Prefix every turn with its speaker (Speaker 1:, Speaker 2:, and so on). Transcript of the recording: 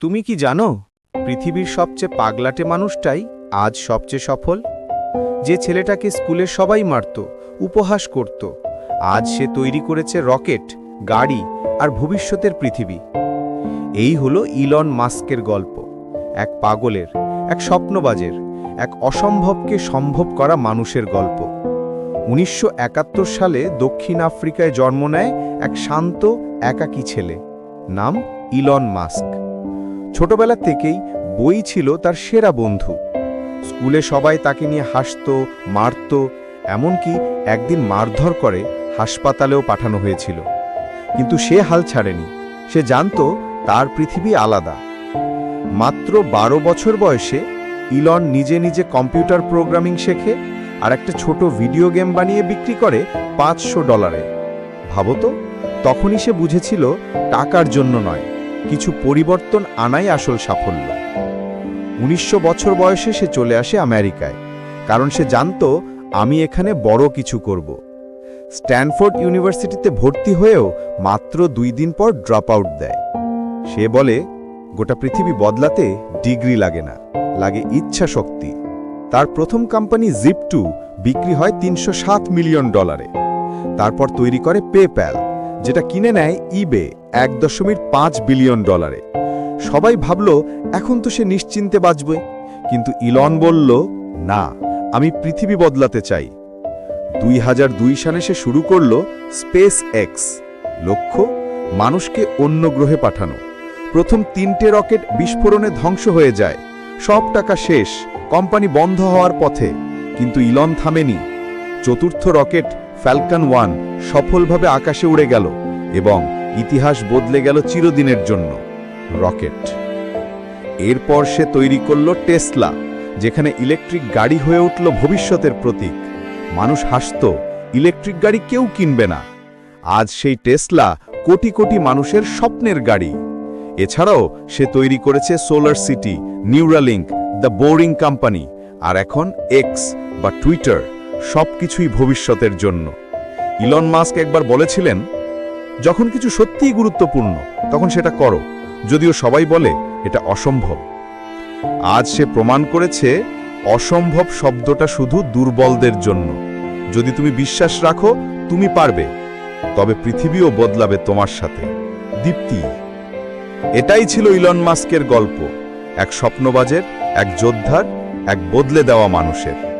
Speaker 1: তুমি কি জানো, পৃথিবীর সবচেয়ে পাগলাটে মানুষটাই আজ সবচেয়ে সফল? যে ছেলেটাকে স্কুলে সবাই মারত, উপহাস করত, আজ সে তৈরি করেছে রকেট, গাড়ি আর ভবিষ্যতের পৃথিবী। এই হলো ইলন মাস্কের গল্প, এক পাগলের, এক স্বপ্নবাজের, এক অসম্ভবকে সম্ভব করা মানুষের গল্প। উনিশশো একাত্তর সালে দক্ষিণ আফ্রিকায় জন্ম নেয় এক শান্ত, একাকী ছেলে, নাম ইলন মাস্ক। ছোটবেলা থেকেই বই ছিল তার সেরা বন্ধু। স্কুলে সবাই তাকে নিয়ে হাসত, মারত, এমনকি একদিন মারধর করে হাসপাতালেও পাঠানো হয়েছিল। কিন্তু সে হাল ছাড়েনি। সে জানত তার পৃথিবী আলাদা। মাত্র বারো বছর বয়সে ইলন নিজে নিজে কম্পিউটার প্রোগ্রামিং শেখে আর একটা ছোট ভিডিও গেম বানিয়ে বিক্রি করে পাঁচশো ডলারে। ভাবতো তখনই সে বুঝেছিল টাকার জন্য নয়। কিছু পরিবর্তন আনাই আসল সাফল্য। উনিশশো বছর বয়সে সে চলে আসে আমেরিকায়, কারণ সে জানত, আমি এখানে বড় কিছু করব। স্ট্যানফোর্ড ইউনিভার্সিটিতে ভর্তি হয়েও মাত্র দুই দিন পর ড্রপ আউট দেয়। সে বলে, গোটা পৃথিবী বদলাতে ডিগ্রি লাগে না, লাগে ইচ্ছা শক্তি। তার প্রথম কোম্পানি জিপ টু বিক্রি হয় তিনশো সাত মিলিয়ন ডলারে। তারপর তৈরি করে পেপ্যাল। যেটা কিনে নেয় ইবে এক দশমিক পাঁচ বিলিয়ন ডলারে। সবাই ভাবল, এখন তো সে নিশ্চিন্তে বাঁচবে কিন্তু ইলন বলল, না, আমি পৃথিবী বদলাতে চাই। দুই হাজার দুই সালে সে শুরু করল স্পেস এক্স লক্ষ্য, মানুষকে অন্য গ্রহে পাঠানো। প্রথম তিনটে রকেট বিস্ফোরণে ধ্বংস হয়ে যায়। সব টাকা শেষ, কোম্পানি বন্ধ হওয়ার পথে। কিন্তু ইলন থামেনি। চতুর্থ রকেট ফ্যালকন ওয়ান সফলভাবে আকাশে উড়ে গেল এবং ইতিহাস বদলে গেল চিরদিনের জন্য। রকেট এরপর সে তৈরি করল টেসলা যেখানে ইলেকট্রিক গাড়ি হয়ে উঠল ভবিষ্যতের প্রতীক। মানুষ হাসত, ইলেকট্রিক গাড়ি কেউ কিনবে না। আজ সেই টেসলা কোটি কোটি মানুষের স্বপ্নের গাড়ি। এছাড়াও সে তৈরি করেছে solar city Neuralink the boring company আর এখন এক্স বা টুইটার সবকিছুই ভবিষ্যতের জন্য। ইলন মাস্ক একবার বলেছিলেন, যখন কিছু সত্যিই গুরুত্বপূর্ণ, তখন সেটা করো, যদিও সবাই বলে এটা অসম্ভব। আজ সে প্রমাণ করেছে, অসম্ভব শব্দটা শুধু দুর্বলদের জন্য। যদি তুমি বিশ্বাস রাখো, তুমি পারবে, তবে পৃথিবীও বদলাবে তোমার সাথে। দীপ্তি। এটাই ছিল ইলন মাস্কের গল্প, এক স্বপ্নবাজের, এক যোদ্ধার, এক বদলে দেওয়া মানুষের।